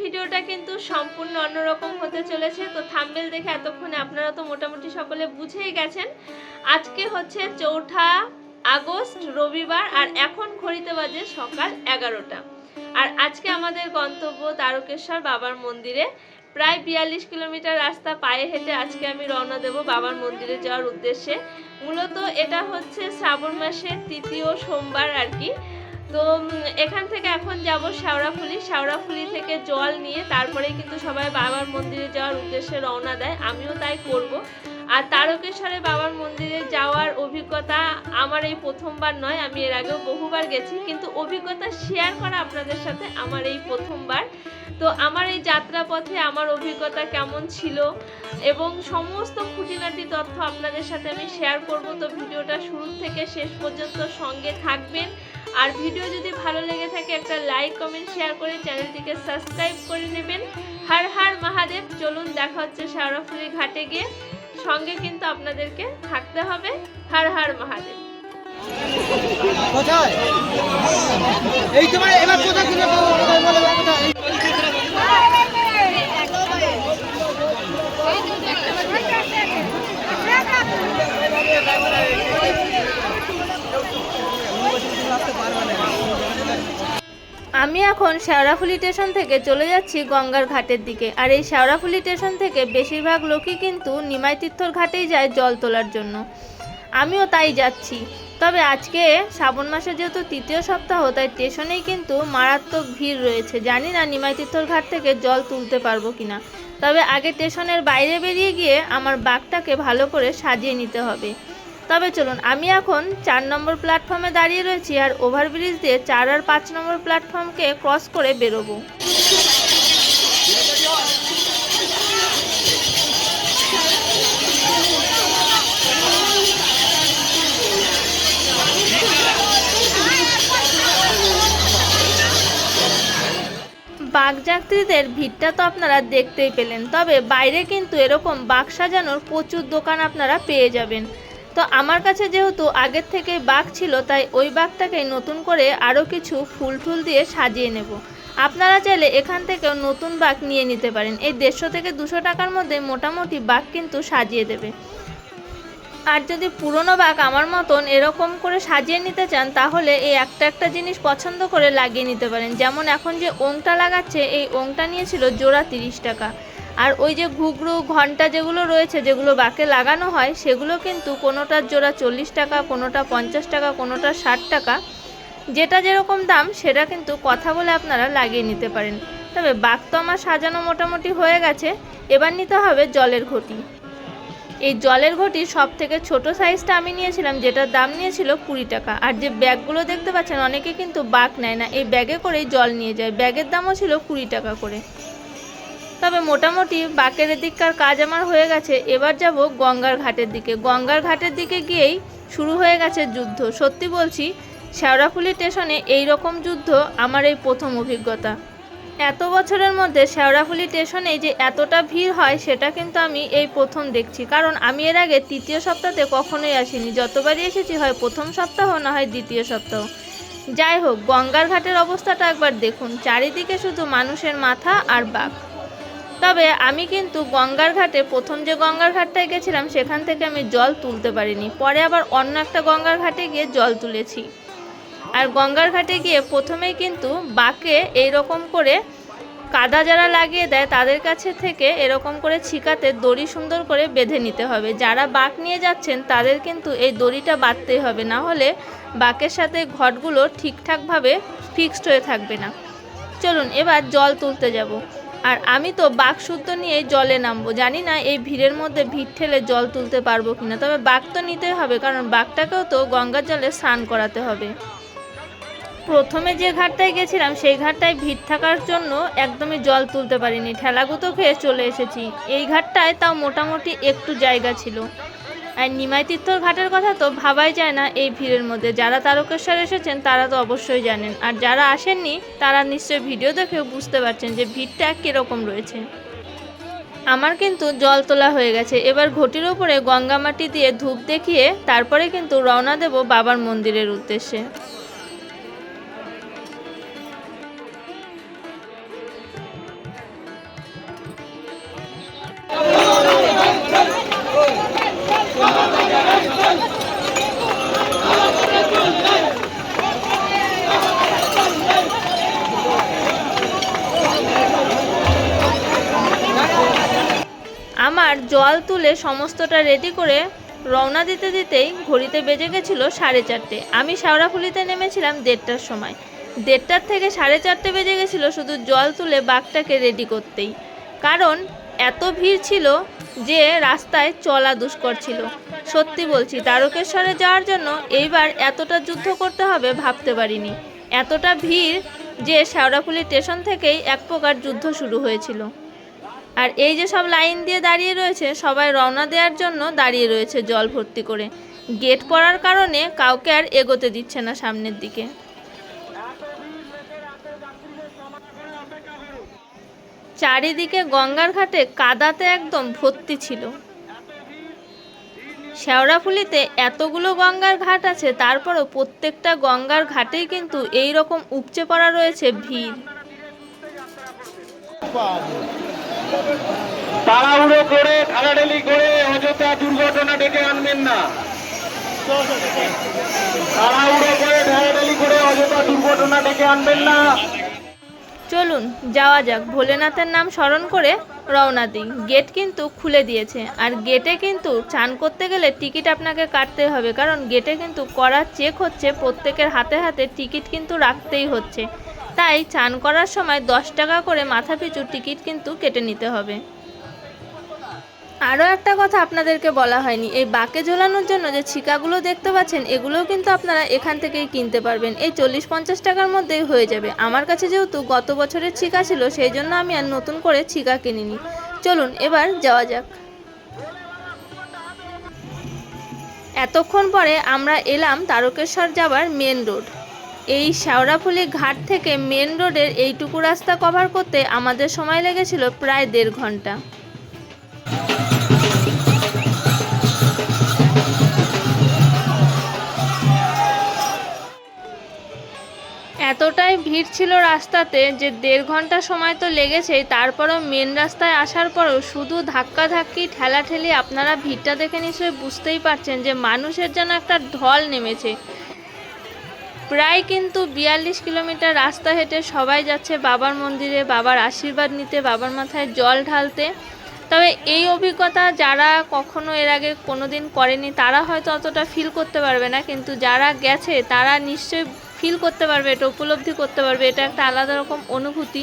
ভিডিওটা কিন্তু সম্পূর্ণ অন্যরকম হতে চলেছে। তো থাম্বেল দেখে এতক্ষণে আপনারা তো মোটামুটি সকলে বুঝেই গেছেন। আজকে হচ্ছে চৌঠা আগস্ট, রবিবার আর এখন ঘড়িতে বাজে সকাল এগারোটা। আর আজকে আমাদের গন্তব্য তারকেশ্বর বাবার মন্দিরে। প্রায় বিয়াল্লিশ কিলোমিটার রাস্তা পায়ে হেঁটে আজকে আমি রওনা দেব বাবার মন্দিরে যাওয়ার উদ্দেশ্যে। মূলত এটা হচ্ছে শ্রাবণ মাসের তৃতীয় সোমবার আর কি। তো এখান থেকে এখন যাব শেওড়াফুলি শেওড়াফুলি থেকে জল নিয়ে তারপরে কিন্তু সবাই বাবার মন্দিরে যাওয়ার উদ্দেশ্যে রওনা দেয়। আমিও তাই করব। আর তারকেশ্বরে বাবার মন্দিরে যাওয়ার অভিজ্ঞতা আমার এই প্রথমবার নয়, আমি এর আগেও বহুবার গেছি। কিন্তু অভিজ্ঞতা শেয়ার করা আপনাদের সাথে আমার এই প্রথমবার। তো আমার এই যাত্রাপথে আমার অভিজ্ঞতা কেমন ছিল এবং সমস্ত খুঁটিনাটি তথ্য আপনাদের সাথে আমি শেয়ার করব। তো ভিডিওটা শুরু থেকে শেষ পর্যন্ত সঙ্গে থাকবেন। আর ভিডিও যদি ভালো লেগে থাকে একটা লাইক কমেন্ট শেয়ার করে চ্যানেলটিকে সাবস্ক্রাইব করে নেবেন। হার হার মহাদেব চলুন দেখা হচ্ছে শেওড়াফুলি ঘাটে গিয়ে। সঙ্গে কিন্তু আপনাদেরকে থাকতে হবে। হার হার মহাদেব। কোথায়? এই তোমার এবার কোথায় কোথায় বলো তো কোথায় আমি এখন শেওড়াফুলি স্টেশন থেকে চলে যাচ্ছি গঙ্গার ঘাটের দিকে। আর এই শেওড়াফুলি স্টেশন থেকে বেশিরভাগ লোকই কিন্তু নিমাই তীর্থর ঘাটেই যায় জল তোলার জন্য। আমিও তাই যাচ্ছি। তবে আজকে শ্রাবণ মাসে যেহেতু তৃতীয় সপ্তাহ, তাই স্টেশনেই কিন্তু মারাত্মক ভিড় রয়েছে। জানি না নিমাই তীর্থর ঘাট থেকে জল তুলতে পারব কিনা। তবে আগে স্টেশনের বাইরে বেরিয়ে গিয়ে আমার বাঘটাকে ভালো করে সাজিয়ে নিতে হবে। তবে চলুন, আমি এখন চার নম্বর প্ল্যাটফর্মে দাঁড়িয়ে রয়েছি আর ওভারব্রিজ দিয়ে চার আর পাঁচ নম্বর প্ল্যাটফর্মকে ক্রস করে বেরোবো। বাগযাত্রীদের ভিড়টা তো আপনারা দেখতেই পেলেন, তবে বাইরে কিন্তু এরকম বাঘ সাজানোর প্রচুর দোকান আপনারা পেয়ে যাবেন। তো আমার কাছে যেহেতু আগের থেকে বাঘ ছিল, তাই ওই বাঘটাকে নতুন করে আরও কিছু ফুল টুল দিয়ে সাজিয়ে নেব। আপনারা চাইলে এখান থেকেও নতুন বাঘ নিয়ে নিতে পারেন। এই দেড়শো থেকে দুশো টাকার মধ্যে মোটামুটি বাঘ কিন্তু সাজিয়ে দেবে। আর যদি পুরনো বাঘ আমার মতন এরকম করে সাজিয়ে নিতে চান, তাহলে এই একটা একটা জিনিস পছন্দ করে লাগিয়ে নিতে পারেন। যেমন এখন যে ওংটা লাগাচ্ছে, এই ওংটা নিয়েছিল জোড়া তিরিশ টাকা। আর ওই যে ঘুঘরু ঘণ্টা যেগুলো রয়েছে, যেগুলো বাঁকে লাগানো হয়, সেগুলো কিন্তু কোনোটার জোড়া চল্লিশ টাকা, কোনোটা পঞ্চাশ টাকা, কোনোটা ষাট টাকা। যেটা যেরকম দাম, সেটা কিন্তু কথা বলে আপনারা লাগিয়ে নিতে পারেন। তবে বাঘ তো আমার সাজানো মোটামুটি হয়ে গেছে। এবার নিতে হবে জলের ঘটি। এই জলের ঘটি সব থেকে ছোট সাইজটা আমি নিয়েছিলাম, যেটার দাম নিয়েছিল কুড়ি টাকা। আর যে ব্যাগগুলো দেখতে পাচ্ছেন, অনেকে কিন্তু বাঘ নেয় না। এই ব্যাগে করেই জল নিয়ে যায়। ব্যাগের দামও ছিল কুড়ি টাকা করে। তবে মোটামুটি বাকের দিককার কাজ আমার হয়ে গেছে। এবার যাব গঙ্গার ঘাটের দিকে। গঙ্গার ঘাটের দিকে গিয়েই শুরু হয়ে গেছে যুদ্ধ। সত্যি বলছি শেওড়াফুলি স্টেশনে এই রকম যুদ্ধ আমার এই প্রথম অভিজ্ঞতা। এত বছরের মধ্যে শেওড়াফুলি স্টেশনে যে এতটা ভিড় হয়, সেটা কিন্তু আমি এই প্রথম দেখছি। কারণ আমি এর আগে তৃতীয় সপ্তাহে কখনোই আসিনি। যতবারই এসেছি, হয় প্রথম সপ্তাহ, না হয় দ্বিতীয় সপ্তাহ। যাই হোক, গঙ্গার ঘাটের অবস্থাটা একবার দেখুন। চারিদিকে শুধু মানুষের মাথা আর বাঘ তবে আমি কিন্তু গঙ্গার ঘাটে, প্রথম যে গঙ্গার ঘাটটায় গেছিলাম, সেখান থেকে আমি জল তুলতে পারিনি। পরে আবার অন্য একটা গঙ্গার ঘাটে গিয়ে জল তুলেছি। আর গঙ্গার ঘাটে গিয়ে প্রথমেই কিন্তু বাঁকে এইরকম করে কাদা যারা লাগিয়ে দেয়, তাদের কাছে থেকে এরকম করে ছিকাতে দড়ি সুন্দর করে বেঁধে নিতে হবে। যারা বাঁক নিয়ে যাচ্ছেন, তাদের কিন্তু এই দড়িটা বাঁধতেই হবে। না হলে বাঁকের সাথে ঘটগুলো ঠিকঠাকভাবে ফিক্সড হয়ে থাকবে না। চলুন, এবার জল তুলতে যাব। আর আমি তো বাঘ শুদ্ধ নিয়ে জলে নামবো, জানি না এই ভিড়ের মধ্যে ভিড় ঠেলে জল তুলতে পারব কিনা, তবে বাঘ তো নিতেই হবে, কারণ বাঘটাকেও তো গঙ্গার জলে স্নান করাতে হবে। প্রথমে যে ঘাটটায় গেছিলাম, সেই ঘাটটায় ভিড় থাকার জন্য একদমই জল তুলতে পারিনি, ঠেলাগুতো খেয়ে চলে এসেছি। এই ঘাটটায় তাও মোটামুটি একটু জায়গা ছিল। আর নিমাই তীর্থর ঘাটের কথা তো ভাবাই যায় না এই ভিড়ের মধ্যে। যারা তারকেশ্বর এসেছেন, তারা তো অবশ্যই জানেন। আর যারা আসেননি, তারা নিশ্চয়ই ভিডিও দেখেও বুঝতে পারছেন যে ভিড়টা কীরকম রয়েছে। আমার কিন্তু জল তোলা হয়ে গেছে। এবার ঘটির ওপরে গঙ্গা মাটি দিয়ে ধূপ দেখিয়ে তারপরে কিন্তু রওনা দেব বাবার মন্দিরের উদ্দেশ্যে। আর জল তুলে সমস্তটা রেডি করে রওনা দিতে দিতেই ঘড়িতে বেজে গেছিল সাড়ে চারটে। আমি শেওড়াফুলিতে নেমেছিলাম দেড়টার সময়। দেড়টার থেকে সাড়ে চারটে বেজে গেছিল শুধু জল তুলে বাঘটাকে রেডি করতেই। কারণ এত ভিড় ছিল যে রাস্তায় চলা দুষ্কর ছিল। সত্যি বলছি তারকেশ্বরে যাওয়ার জন্য এইবার এতটা যুদ্ধ করতে হবে ভাবতে পারিনি। এতটা ভিড় যে শেওড়াফুলি স্টেশন থেকেই এক প্রকার যুদ্ধ শুরু হয়েছিল। আর এই যে সব লাইন দিয়ে দাঁড়িয়ে রয়েছে, সবাই রওনা দেওয়ার জন্য দাঁড়িয়ে রয়েছে জল ভর্তি করে। গেট পড়ার কারণে কাউকে আর এগোতে দিচ্ছে না সামনের দিকে। চারিদিকে গঙ্গার ঘাটে কাদাতে একদম ভর্তি ছিল। শেওড়াফুলিতে এতগুলো গঙ্গার ঘাট আছে, তারপরও প্রত্যেকটা গঙ্গার ঘাটেই কিন্তু এই রকম উপচে পড়া রয়েছে ভিড়। তাড়াহুড়ো করে ঢালাঢালি করে অযথা দুর্ঘটনা ডেকে আনবেন না। তাড়াহুড়ো করে ঢালাঢালি করে অযথা দুর্ঘটনা ডেকে আনবেন না। চলুন, যাওয়া যাক। ভোলেনাথের নাম স্মরণ করে রওনা দিই। গেট কিন্তু খুলে দিয়েছে। আর গেটে কিন্তু চান করতে গেলে টিকিট আপনাকে কাটতে হবে। কারণ গেটে কিন্তু করা চেক হচ্ছে, প্রত্যেকের হাতে হাতে টিকিট কিন্তু রাখতেই হচ্ছে। তাই চান করার সময় দশ টাকা করে মাথা পিছু টিকিট কিন্তু কেটে নিতে হবে। আরও একটা কথা আপনাদেরকে বলা হয়নি। এই বাঁকে ঝোলানোর জন্য যে ছিকাগুলো দেখতে পাচ্ছেন, এগুলোও কিন্তু আপনারা এখান থেকেই কিনতে পারবেন। এই চল্লিশ পঞ্চাশ টাকার মধ্যেই হয়ে যাবে। আমার কাছে যেহেতু গত বছরের ছিকা ছিল, সেই জন্য আমি আর নতুন করে ছিকা কিনিনি। চলুন, এবার যাওয়া যাক। এতক্ষণ পরে আমরা এলাম তারকেশ্বর যাবার মেন রোড। এই শেওড়াফুলি ঘাট থেকে মেন রোডের এইটুকু রাস্তা কভার করতে আমাদের সময় লেগেছিল প্রায় দেড় ঘণ্টা। এতটাই ভিড় ছিল রাস্তাতে যে দেড় ঘণ্টা সময় তো লেগেছেই, তারপরও মেন রাস্তায় আসার পরও শুধু ধাক্কা ধাক্কাধাক্কি ঠেলাঠেলি আপনারা ভিড়টা দেখে নিশ্চয়ই বুঝতেই পারছেন যে মানুষের যেন একটা ঢল নেমেছে। প্রায় কিন্তু বিয়াল্লিশ কিলোমিটার রাস্তা হেঁটে সবাই যাচ্ছে বাবার মন্দিরে, বাবার আশীর্বাদ নিতে, বাবার মাথায় জল ঢালতে। তবে এই অভিজ্ঞতা যারা কখনো এর আগে কোনো দিন করেনি, তারা হয়তো অতটা ফিল করতে পারবে না। কিন্তু যারা গেছে, তারা নিশ্চয়ই ফিল করতে পারবে, এটা উপলব্ধি করতে পারবে। এটা একটা আলাদা রকম অনুভূতি।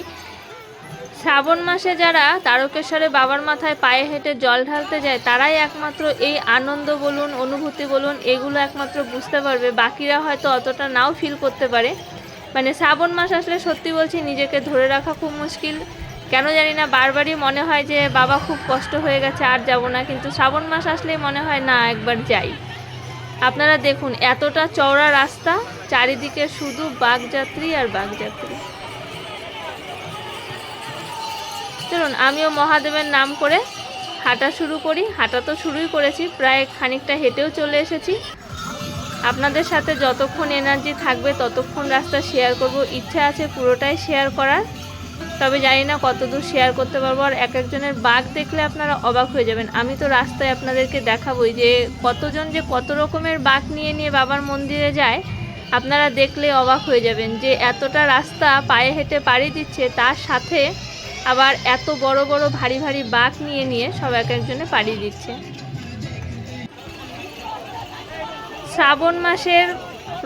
শ্রাবণ মাসে যারা তারকেশ্বরে বাবার মাথায় পায়ে হেঁটে জল ঢালতে যায়, তারাই একমাত্র এই আনন্দ বলুন, অনুভূতি বলুন, এগুলো একমাত্র বুঝতে পারবে। বাকিরা হয়তো অতটা নাও ফিল করতে পারে। মানে শ্রাবণ মাস আসলে সত্যি বলছি, নিজেকে ধরে রাখা খুব মুশকিল। কেন জানি না, বারবারই মনে হয় যে বাবা খুব কষ্ট হয়ে গেছে, আর যাব না। কিন্তু শ্রাবণ মাস আসলেই মনে হয়, না, একবার যাই। আপনারা দেখুন, এতটা চওড়া রাস্তা, চারিদিকে শুধু বাঘযাত্রী আর বাগযাত্রী। চলুন, আমিও মহাদেবের নাম করে হাঁটা শুরু করি। হাঁটা তো শুরুই করেছি, প্রায় খানিকটা হেঁটেও চলে এসেছি। আপনাদের সাথে যতক্ষণ এনার্জি থাকবে, ততক্ষণ রাস্তা শেয়ার করব। ইচ্ছা আছে পুরোটাই শেয়ার করার, তবে জানি না কতদূর শেয়ার করতে পারব। আর এক একজনের বাঘ দেখলে আপনারা অবাক হয়ে যাবেন। আমি তো রাস্তায় আপনাদেরকে দেখাবোই যে, কতজন যে কত রকমের বাঘ নিয়ে নিয়ে বাবার মন্দিরে যায়, আপনারা দেখলে অবাক হয়ে যাবেন যে, এতটা রাস্তা পায়ে হেঁটে পাড়ি দিচ্ছে। তার সাথে আবার এত বড় বড় ভারী ভারী বাঘ নিয়ে নিয়ে সব এক একজনে পাড়ি দিচ্ছে। শ্রাবণ মাসের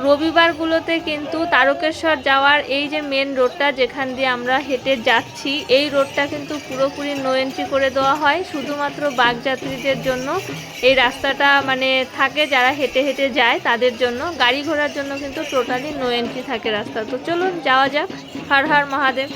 রবিবারগুলোতে কিন্তু তারকেশ্বর যাওয়ার এই যে মেন রোডটা যেখান দিয়ে আমরা হেঁটে যাচ্ছি, এই রোডটা কিন্তু পুরোপুরি নো এন্ট্রি করে দেওয়া হয়। শুধুমাত্র বাগযাত্রীদের জন্য এই রাস্তাটা মানে থাকে, যারা হেঁটে হেঁটে যায় তাদের জন্য। গাড়ি ঘোড়ার জন্য কিন্তু টোটালি নো এন্ট্রি থাকে রাস্তা। তো চলুন যাওয়া যাক। হর হর মহাদেব।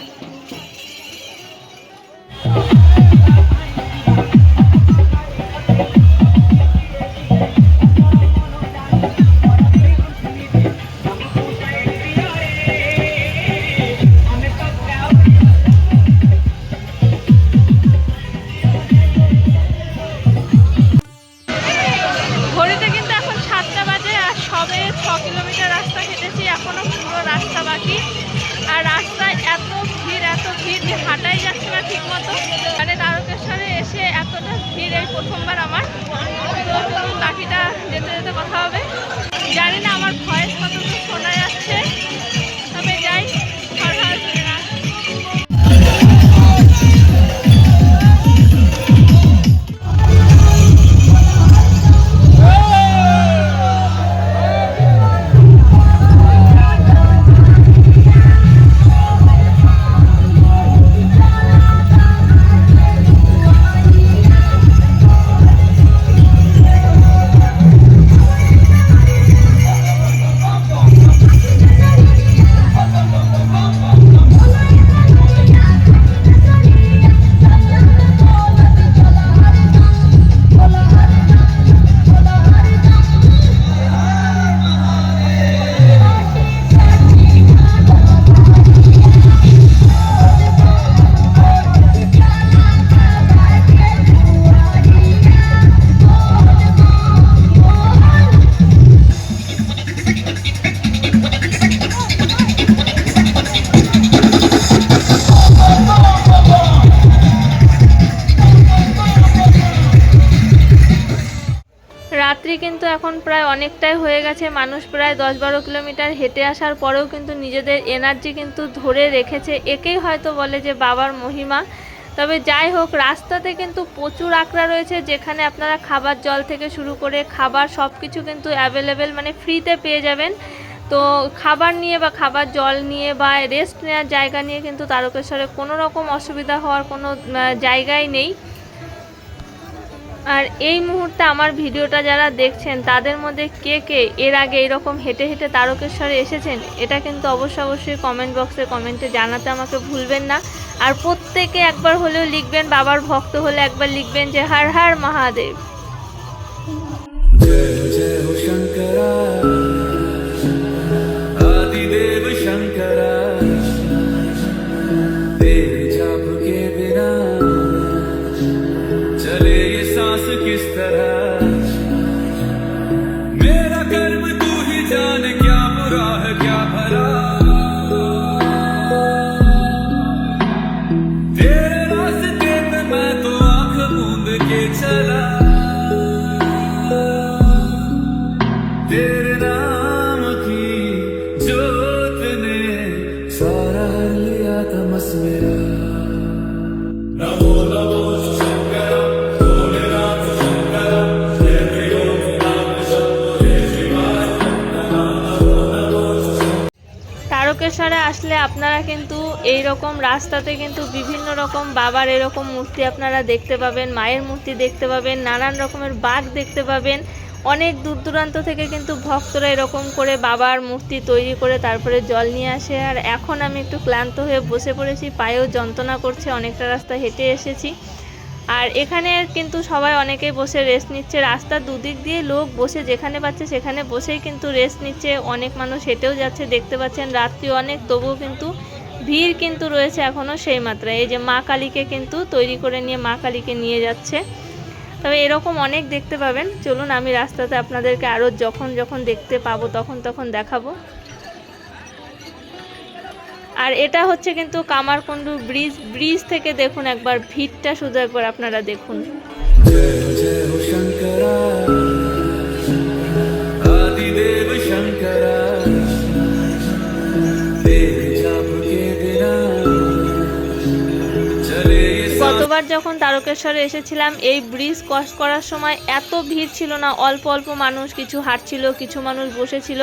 গেছে, মানুষ প্রায় দশ বারো কিলোমিটার হেঁটে আসার পরেও কিন্তু নিজেদের এনার্জি কিন্তু ধরে রেখেছে। একেই হয়তো বলে যে বাবার মহিমা। তবে যাই হোক, রাস্তাতে কিন্তু প্রচুর আঁকড়া রয়েছে, যেখানে আপনারা খাবার জল থেকে শুরু করে খাবার সব কিছু কিন্তু অ্যাভেলেবেল মানে ফ্রিতে পেয়ে যাবেন। তো খাবার নিয়ে বা খাবার জল নিয়ে বা রেস্ট নেওয়ার জায়গা নিয়ে কিন্তু তারকেশ্বরে কোনো রকম অসুবিধা হওয়ার কোনো জায়গাই নেই। আর এই মুহূর্তে আমার ভিডিওটা যারা দেখছেন, তাদের মধ্যে কে কে এর আগে এরকম হেঁটে হেঁটে তারকেশ্বরে এসেছেন, এটা কিন্তু অবশ্যই অবশ্যই কমেন্ট বক্সে কমেন্টে জানাতে আমাকে ভুলবেন না। আর প্রত্যেকে একবার হলেও লিখবেন, বাবার ভক্ত হলে একবার লিখবেন যে, হার হার মহাদেব। জয় জয় শঙ্করা। তারকেশ্বরে আসলে আপনারা কিন্তু এই রকম রাস্তাতে কিন্তু বিভিন্ন রকম বাবার এরকম মূর্তি আপনারা দেখতে পাবেন, মায়ের মূর্তি দেখতে পাবেন, নানান রকমের বাঘ দেখতে পাবেন। অনেক দূর দূরান্ত থেকে কিন্তু ভক্তরা এরকম করে বাবার মূর্তি তৈরি করে তারপরে জল নিয়ে আসে। আর এখন আমি একটু ক্লান্ত হয়ে বসে পড়েছি, পায়েও যন্ত্রণা করছে, অনেকটা রাস্তা হেঁটে এসেছি। আর এখানে কিন্তু সবাই অনেকেই বসে রেস্ট নিচ্ছে। রাস্তার দুদিক দিয়ে লোক বসে যেখানে পাচ্ছে সেখানে বসেই কিন্তু রেস্ট নিচ্ছে। অনেক মানুষ হেঁটেও যাচ্ছে, দেখতে পাচ্ছেন রাত্রি অনেক, তবুও কিন্তু ভিড় কিন্তু রয়েছে এখনও সেই মাত্রায়। এই যে মা কালীকে কিন্তু তৈরি করে নিয়ে মা কালীকে নিয়ে যাচ্ছে। তবে এরকম অনেক দেখতে পাবেন। চলুন আমি রাস্তাতে আপনাদেরকে আরও যখন যখন দেখতে পাবো, তখন তখন দেখাবো। আর এটা হচ্ছে কিন্তু কামারকুণ্ডু ব্রিজ। ব্রিজ থেকে দেখুন একবার, ভিড়টা শুধু একবার আপনারা দেখুন। গতবার যখন তারকেশ্বরে এসেছিলাম, এই ব্রিজ ক্রস করার সময় এত ভিড় ছিল না, অল্প অল্প মানুষ, কিছু হাঁটছিল, কিছু মানুষ বসেছিল।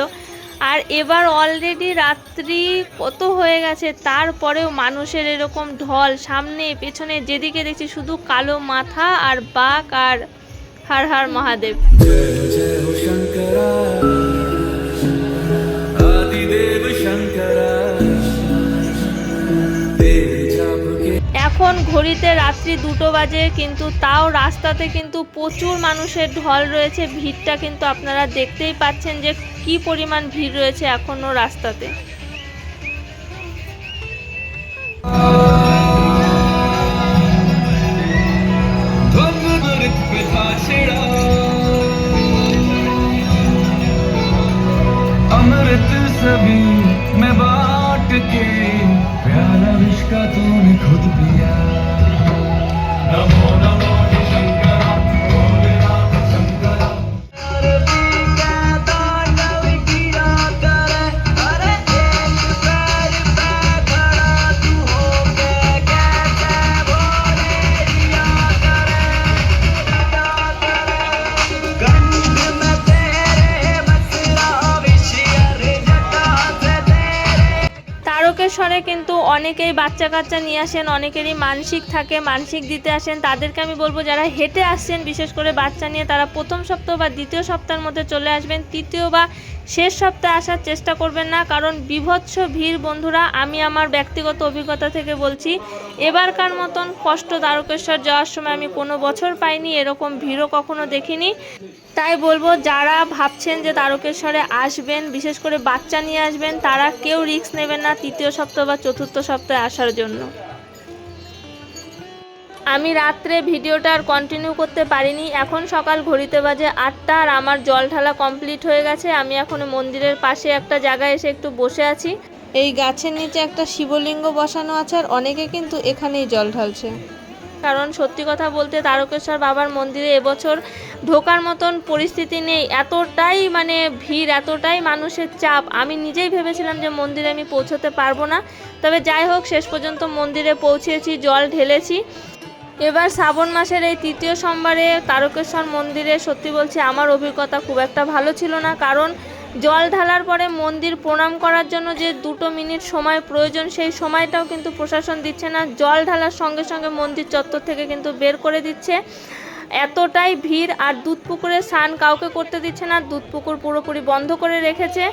আর এবার অলরেডি রাত্রি কত হয়ে গেছে, তারপরেও মানুষের এরকম ঢল, সামনে, পেছনে, যেদিকে দেখছি শুধু কালো মাথা আর বাঘ আর হার হার মহাদেব। ঘড়িতে রাত্রি দুটো বাজে, কিন্তু তাও রাস্তাতে কিন্তু প্রচুর মানুষের ঢল রয়েছে। ভিড়টা কিন্তু আপনারা দেখতেই পাচ্ছেন যে কি পরিমাণ ভিড় রয়েছে এখনও রাস্তাতে। অনেকেই বাচ্চা কাচ্চা নিয়ে আসেন, অনেকেরই মানসিক থাকে, মানসিক দিতে আসেন। তাদেরকে আমি বলব, যারা হেঁটে আসছেন, বিশেষ করে বাচ্চা নিয়ে, তারা প্রথম সপ্তাহ বা দ্বিতীয় সপ্তাহের মধ্যে চলে আসবেন। তৃতীয় বা শেষ সপ্তাহে আসার চেষ্টা করবেন না, কারণ বিভৎস ভিড় বন্ধুরা, আমি আমার ব্যক্তিগত অভিজ্ঞতা থেকে বলছি, এবারকার মতন কষ্ট তারকেশ্বর যাওয়ার সময় আমি কোনো বছর পাইনি, এরকম ভিড়ও কখনো দেখিনি। তাই বলব, যারা ভাবছেন যে তারকেশ্বরে আসবেন, বিশেষ করে বাচ্চা নিয়ে আসবেন, তারা কেউ রিস্ক নেবেন না, তৃতীয় সপ্তাহ বা চতুর্থ সপ্তাহে আসার জন্য। আমি রাত্রে ভিডিওটা আর কন্টিনিউ করতে পারিনি। এখন সকাল ঘড়িতে বাজে আটটা আর আমার জল ঢালা কমপ্লিট হয়ে গেছে। আমি এখন মন্দিরের পাশে একটা জায়গায় এসে একটু বসে আছি। এই গাছের নিচে একটা শিবলিঙ্গ বসানো আছে আর অনেকে কিন্তু এখানেই জল ঢালছে। কারণ সত্যি কথা বলতে তারকেশ্বর বাবার মন্দিরে এবছর ঢোকার মতন পরিস্থিতি নেই। এতটাই মানে ভিড়, এতটাই মানুষের চাপ। আমি নিজেই ভেবেছিলাম যে মন্দিরে আমি পৌঁছতে পারব না। তবে যাই হোক, শেষ পর্যন্ত মন্দিরে পৌঁছেছি, জল ঢেলেছি। এবার শ্রাবণ মাসের এই তৃতীয় সোমবারে তারকেশ্বর মন্দিরে সত্যি বলছি আমার অভিজ্ঞতা খুব একটা ভালো ছিল না। কারণ জল ঢালার পরে মন্দির প্রণাম করার জন্য যে দুটো মিনিট সময় প্রয়োজন, সেই সময়টাও কিন্তু প্রশাসন দিচ্ছে না। জল ঢালার সঙ্গে সঙ্গে মন্দির চত্বর থেকে কিন্তু বের করে দিচ্ছে। এতটাই ভিড় আর দুধ পুকুরে স্নান কাউকে করতে দিচ্ছে না, দুধ পুকুর পুরোপুরি বন্ধ করে রেখেছে।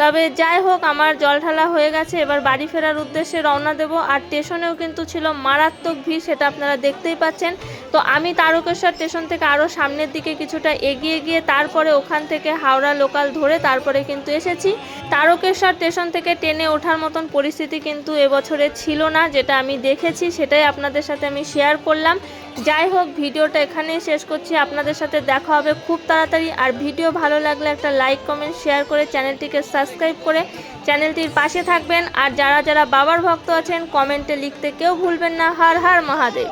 তবে যাই হোক, আমার জল ঢালা হয়ে গেছে, এবার বাড়ি ফেরার উদ্দেশ্যে রওনা দেব। আর স্টেশনেও কিন্তু ছিল মারাত্মক ভিড়, সেটা আপনারা দেখতেই পাচ্ছেন। তো আমি তারকেশ্বর স্টেশন থেকে আরও সামনের দিকে কিছুটা এগিয়ে গিয়ে তারপরে ওখান থেকে হাওড়া লোকাল ধরে তারপরে কিন্তু এসেছি। তারকেশ্বর স্টেশন থেকে ট্রেনে ওঠার মতন পরিস্থিতি কিন্তু এবছরে ছিল না, যেটা আমি দেখেছি, সেটাই আপনাদের সাথে আমি শেয়ার করলাম। যাই হোক, ভিডিওটা এখানেই শেষ করছি। আপনাদের সাথে দেখা হবে খুব তাড়াতাড়ি। আর ভিডিও ভালো লাগলে একটা লাইক কমেন্ট শেয়ার করে চ্যানেলটিকে সাবস্ক্রাইব করে চ্যানেলটির পাশে থাকবেন। আর যারা যারা বাবার ভক্ত আছেন কমেন্টে লিখতে কেউ ভুলবেন না। হার হার মহাদেব।